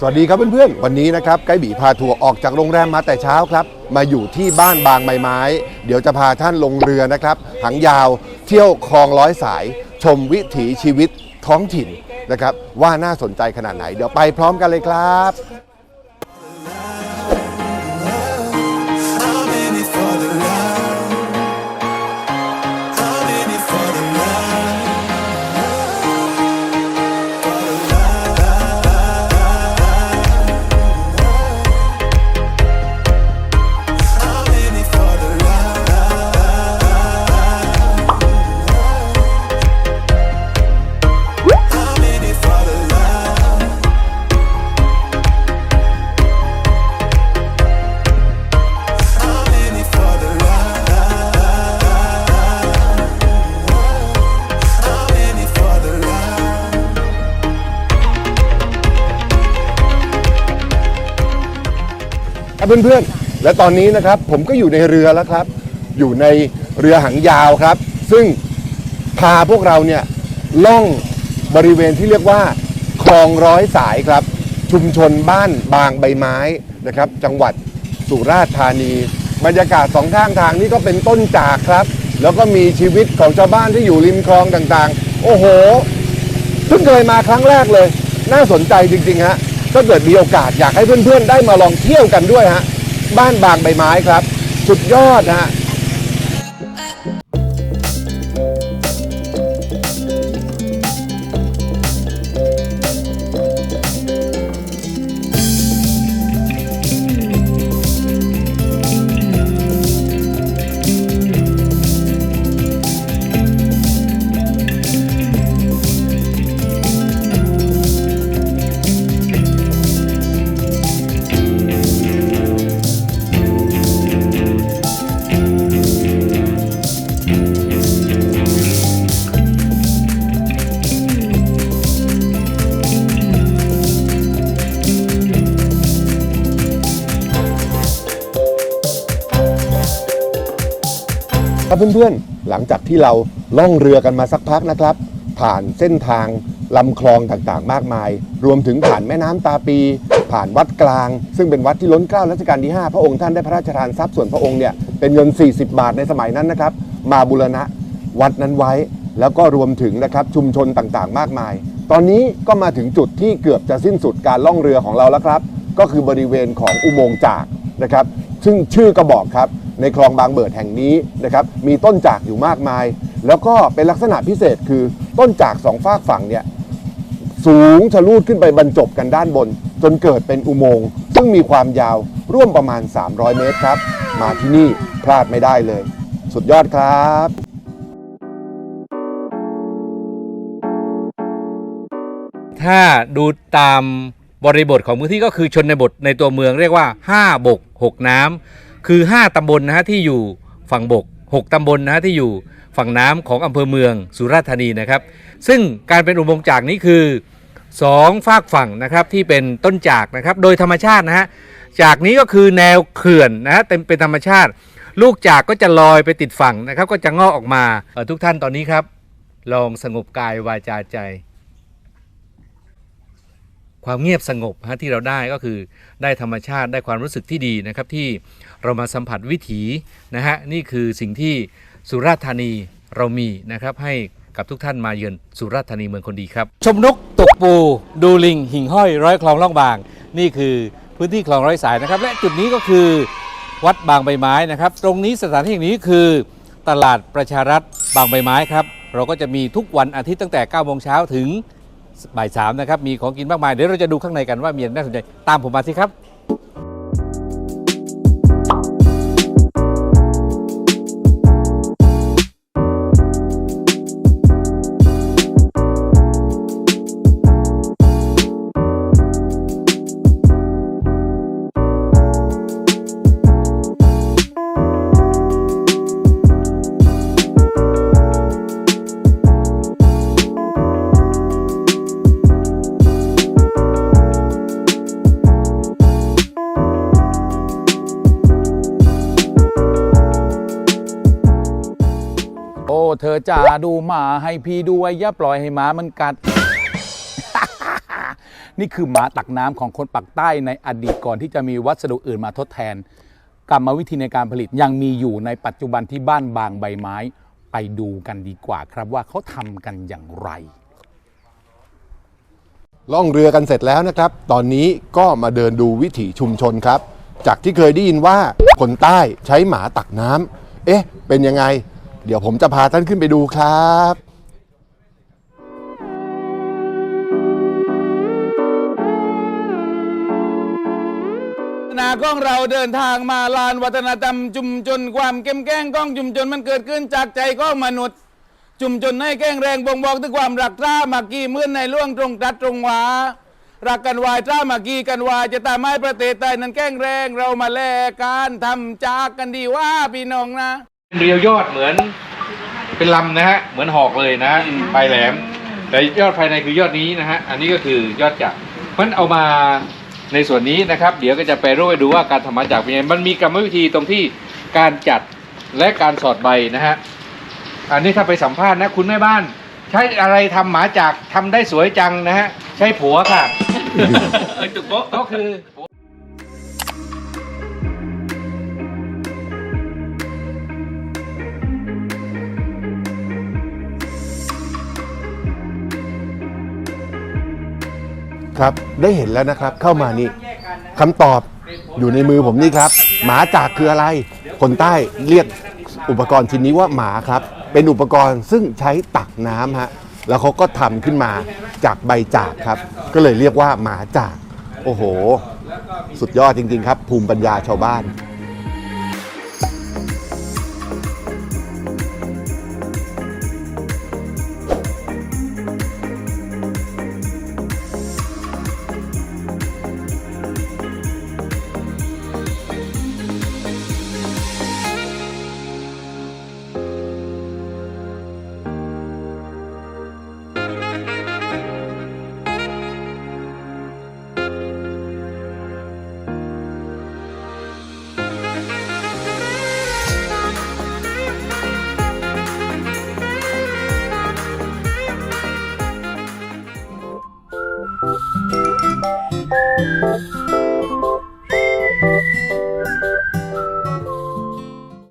สวัสดีครับเพื่อนๆ วันนี้นะครับไกด์บีพาทัวร์ออกจากโรงแรมมาแต่เช้าครับ มาอยู่ที่บ้านบางใบไม้ เดี๋ยวจะพาท่านลงเรือนะครับหางยาวเที่ยวคลองร้อยสาย ชมวิถีชีวิตท้องถิ่นนะครับว่าน่าสนใจขนาดไหน เดี๋ยวไปพร้อมกันเลยครับ ครับเพื่อนๆ และตอนนี้นะครับผมก็อยู่ในเรือแล้วครับ อยู่ในเรือหางยาวครับ ซึ่งพาพวกเราเนี่ยล่องบริเวณที่เรียกว่าคลองร้อยสายครับ ชุมชนบ้านบางใบไม้นะครับ จังหวัดสุราษฎร์ธานี บรรยากาศสองข้างทางนี่ก็เป็นต้นจากครับ แล้วก็มีชีวิตของชาวบ้านที่อยู่ริมคลองต่างๆ โอ้โหเพิ่งเคยมาครั้งแรกเลย น่าสนใจจริงๆฮะ ถ้าเกิดมีโอกาสอยากให้เพื่อนๆ ได้มาลองเที่ยวกันด้วยฮะ บ้านบางใบไม้ครับ สุดยอดฮะ เพื่อนๆ หลังจากที่เราล่องเรือกันมาสักพักนะครับ ผ่านเส้นทางลำคลองต่างๆ มากมาย รวมถึงผ่านแม่น้ำตาปี ผ่านวัดกลาง ซึ่งเป็นวัดที่ล้นเกล้ารัชกาลที่ 5 พระองค์ท่านได้พระราชทานทรัพย์ส่วนพระองค์เนี่ยเป็นเงิน 40 บาทในสมัยนั้นนะครับ มาบูรณะวัดนั้นไว้ แล้วก็รวมถึงนะครับชุมชนต่างๆ มากมาย ตอนนี้ก็มาถึงจุดที่เกือบจะสิ้นสุดการล่องเรือของเราแล้วครับ ก็คือบริเวณของอุโมงค์จากนะครับ ซึ่งชื่อก็บอกครับในคลองบางเบิดแห่งนี้นะครับมีต้นจากอยู่มากมาย แล้วก็เป็นลักษณะพิเศษคือต้นจากสองฝากฝั่งเนี่ยสูงทะลุขึ้นไปบรรจบกันด้านบน จนเกิดเป็นอุโมงค์ซึ่งมีความยาวร่วมประมาณ 300 เมตรครับ มาที่นี่พลาดไม่ได้เลย สุดยอดครับถ้าดูตาม บริบทของพื้นที่ก็คือชนบทในตัวเมืองเรียกว่า 5 บก 6 น้ำคือ 5ตำบลนะฮะที่อยู่ฝั่งบก 6ตำบลนะฮะที่อยู่ฝั่งน้ำของอำเภอเมืองสุราษฎร์ธานีนะครับ ซึ่งการเป็นอุโมงค์จากนี้คือ 2 ฝากฝั่งนะครับที่เป็นต้นจากนะครับโดยธรรมชาตินะฮะจากนี้ก็คือแนวเขื่อนนะฮะเต็มเป็นธรรมชาติ ลูกจากก็จะลอยไปติดฝั่งนะครับ ก็จะงอกออกมาเออทุกท่านตอนนี้ครับ ลองสงบกายวาจาใจ ความเงียบสงบฮะที่เราได้ก็คือได้ธรรมชาติได้ความรู้สึกที่ดีนะครับที่เรามาสัมผัสวิถีนะฮะนี่คือสิ่งที่สุราษฎร์ธานีเรามีนะครับให้กับทุกท่านมาเยือนสุราษฎร์ธานีเมืองคนดีครับ ชมนกตกปู ดูลิง หิ่งห้อย ร้อยคลองล่องบาง นี่คือพื้นที่คลองร้อยสายนะครับ และจุดนี้ก็คือวัดบางใบไม้นะครับ ตรงนี้สถานที่แห่งนี้คือ ตลาดประชารัฐบางใบไม้ครับ เราก็จะมีทุกวันอาทิตย์ตั้งแต่9โมงเช้าถึง บ่ายสามนะครับมีของกินมากมายเดี๋ยวเราจะดูข้างในกันว่ามีอะไรน่าสนใจตามผมมาสิครับ เธอจ่าดูหมาให้พี่ด้วยอย่าปล่อยให้หมามันกัด นี่คือหมาตักน้ำของคนปากใต้ในอดีตก่อนที่จะมีวัสดุอื่นมาทดแทน กรรมวิธีในการผลิตยังมีอยู่ในปัจจุบันที่บ้านบางใบไม้ ไปดูกันดีกว่าครับว่าเขาทำกันอย่างไร ล่องเรือกันเสร็จแล้วนะครับ ตอนนี้ก็มาเดินดูวิถีชุมชนครับ จากที่เคยได้ยินว่าคนใต้ใช้หมาตักน้ำเอ๊ะ เป็นยังไง เดี๋ยวผมจะพาท่านขึ้นไปดูครับนาของเราเดินทางมาลานวัฒนธรรมชุมชนความเข้มแข็งของชุมชนมันเกิดขึ้นจากใจของมนุษย์ชุมชนให้แข็งแรงบ่งบอกถึงความรักท่ามากีเมื่อนในล่วงตรงตัดตรงหวารักกันวายท่ามากีกันวายจะตามให้ประเทศไทยนั้นแข็งแรงเรามาแลกการทำจากกันดีว่าพี่น้องนะ เรียวยอดเหมือนเป็นลำนะฮะเหมือนหอกเลยนะฮะปลายแหลม แต่ยอดภายในคือยอดนี้นะฮะอันนี้ก็คือยอดจักรเพราะฉะนั้นเอามาในส่วนนี้นะครับ เดี๋ยวก็จะไปรูปให้ดูว่าการทำมาจากเป็นยังไงมันมีกรรมวิธีตรงที่การจัดและการสอดใบนะฮะอันนี้ถ้าไปสัมภาษณ์นะคุณแม่บ้าน ใช้อะไรทำหมาจากทำได้สวยจังนะฮะใช้ผัวค่ะก็คือ ครับได้เห็นแล้วนะครับ เข้ามานี่คำตอบอยู่ในมือผมนี่ครับ หมาจากคืออะไร คนใต้เรียกอุปกรณ์ชิ้นนี้ว่าหมาครับ เป็นอุปกรณ์ซึ่งใช้ตักน้ำฮะแล้วเขาก็ทำขึ้นมาจากใบจากครับ ก็เลยเรียกว่าหมาจาก โอ้โห สุดยอดจริง ๆ ครับ ภูมิปัญญาชาวบ้าน